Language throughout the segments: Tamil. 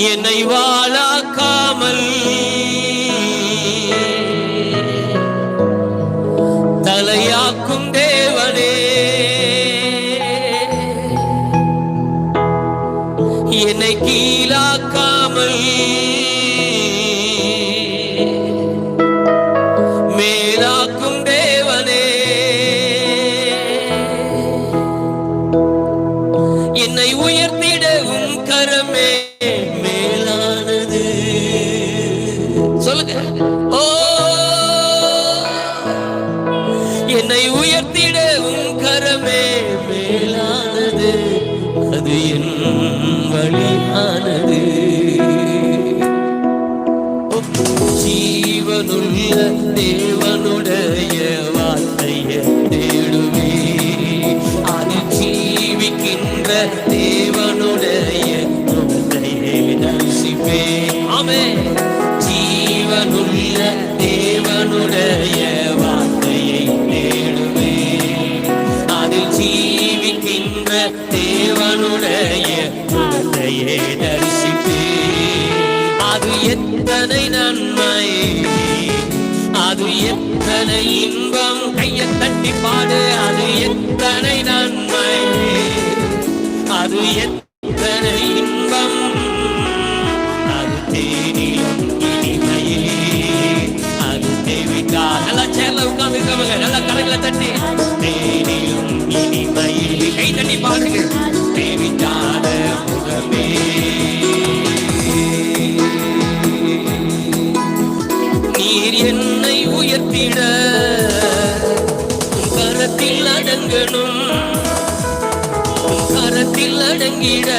என்னை வாழாக்காமல் தலையாக்கும் தேவனே. என்னை கீழாக்காமல் மேலாக்கும் தேவனே. என்னை உயர்த்திடவும் கரமே. ஆமே ஜீவனுள்ள தேவனுடைய வார்த்தையை தேடுவே. அது ஜீவிக்கின்ற தேவனுடைய வார்த்தையை தரிசிப்பே. அது எத்தனை நன்மை அது எத்தனை இன்பம். கையை தட்டி பாடு. அது எத்தனை நன்மை அது எத்தனை இன்பம். உன்னை உயர்த்திட. கரத்தில் அடங்கணும். கரத்தில் அடங்கிட.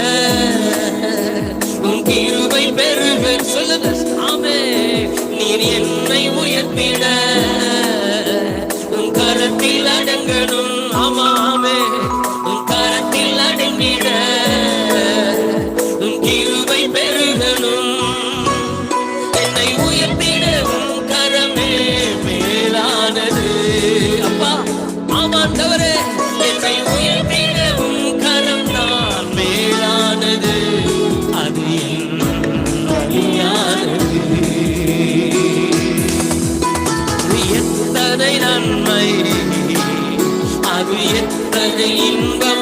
உன் கிருபை பெறுவேன். சொல்லுங்க. ஆமே நீர் என்னை உயர்த்திட. அது எத்தனை இன்பம்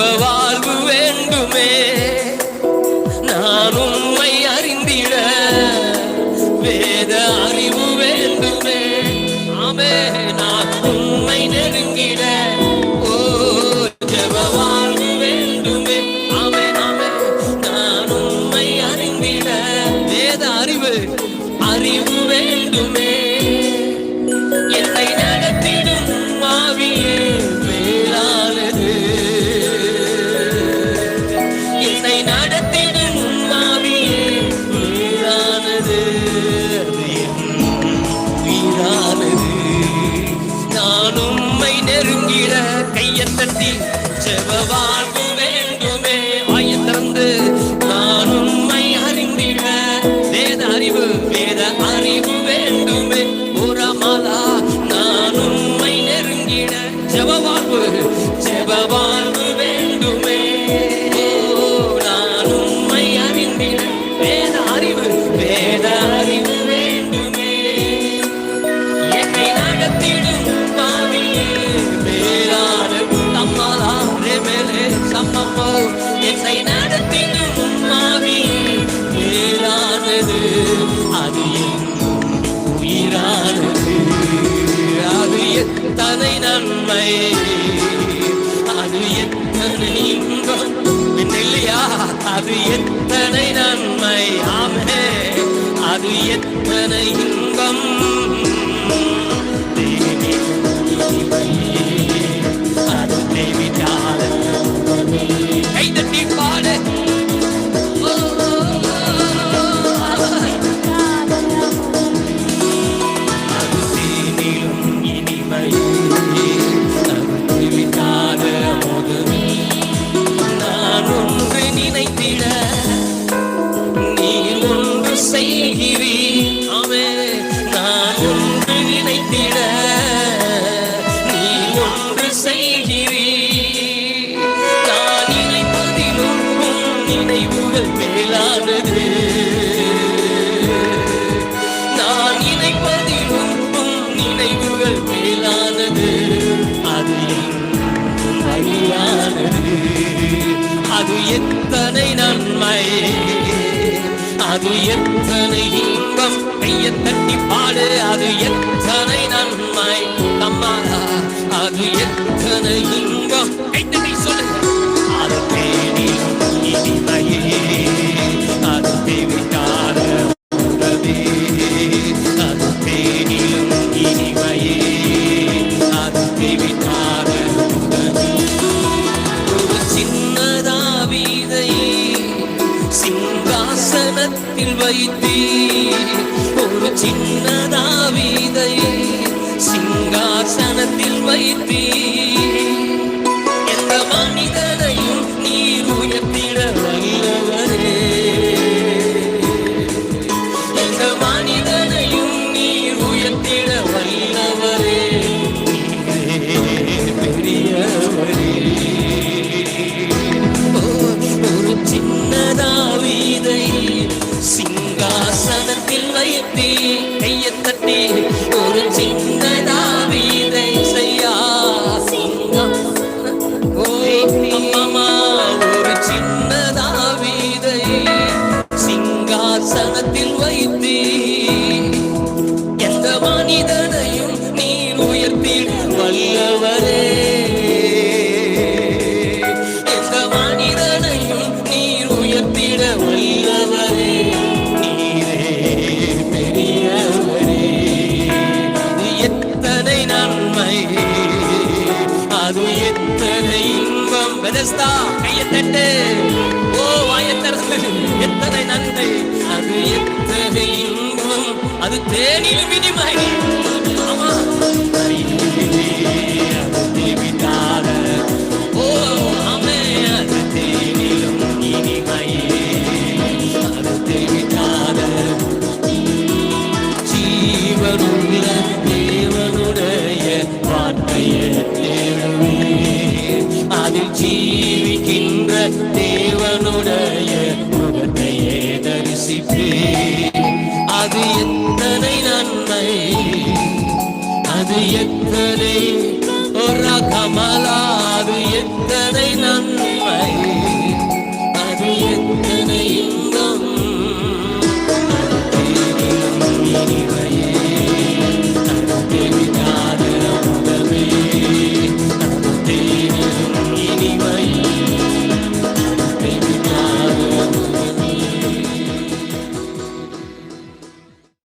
செப வாழ்வு வேண்டுமே. நான் உண்மை அறிந்திட வேத அறிவு வேண்டுமே. ஆமே நான் உண்மை நெருங்கிட. ஓ ஜெப வாழ்வு வேண்டுமே. ஆமே ஆமே நான் உம்மை அறிந்திட. வேத அறிவு அறிவு வேண்டுமே. அது என் உயிரானது. அது எத்தனை நன்மை. அது எத்தனை இன்பம். இல்லையா அது எத்தனை நன்மை. ஆமே அது எத்தனை இன்பம். நினைத்திட நீ ஒன்று செய்கிறீ நான் நினைப்பதிலும் நினைவுகள் மேலானது. நான் நினைப்பதிலும் நினைவுகள் மேலானது. அது அழியானது எத்தனை நன்மை. அது எத்தனை இன்பம். கைய தட்டி பாடு அது எத்தனை நன்மை? அம்மாடா அது எத்தனை இன்பம் கைத்தட்டி சொல்லு? அது தேனிலும் இனிமையே அது தேவிட்டார உறவே அது இனிமையே அது உறவே ஒரு சின்னதாவீதை சிங்காசனத்தில் வைத்தீ ஒரு சின்னதாவீதை இன்பம் கையை தட்டு. ஓ வாயத்தரசு எத்தனை நன்மை அது எத்தனை இன்பம். அது தேனிலும் இனிமை ஆமா. ஜீவிக்கின்ற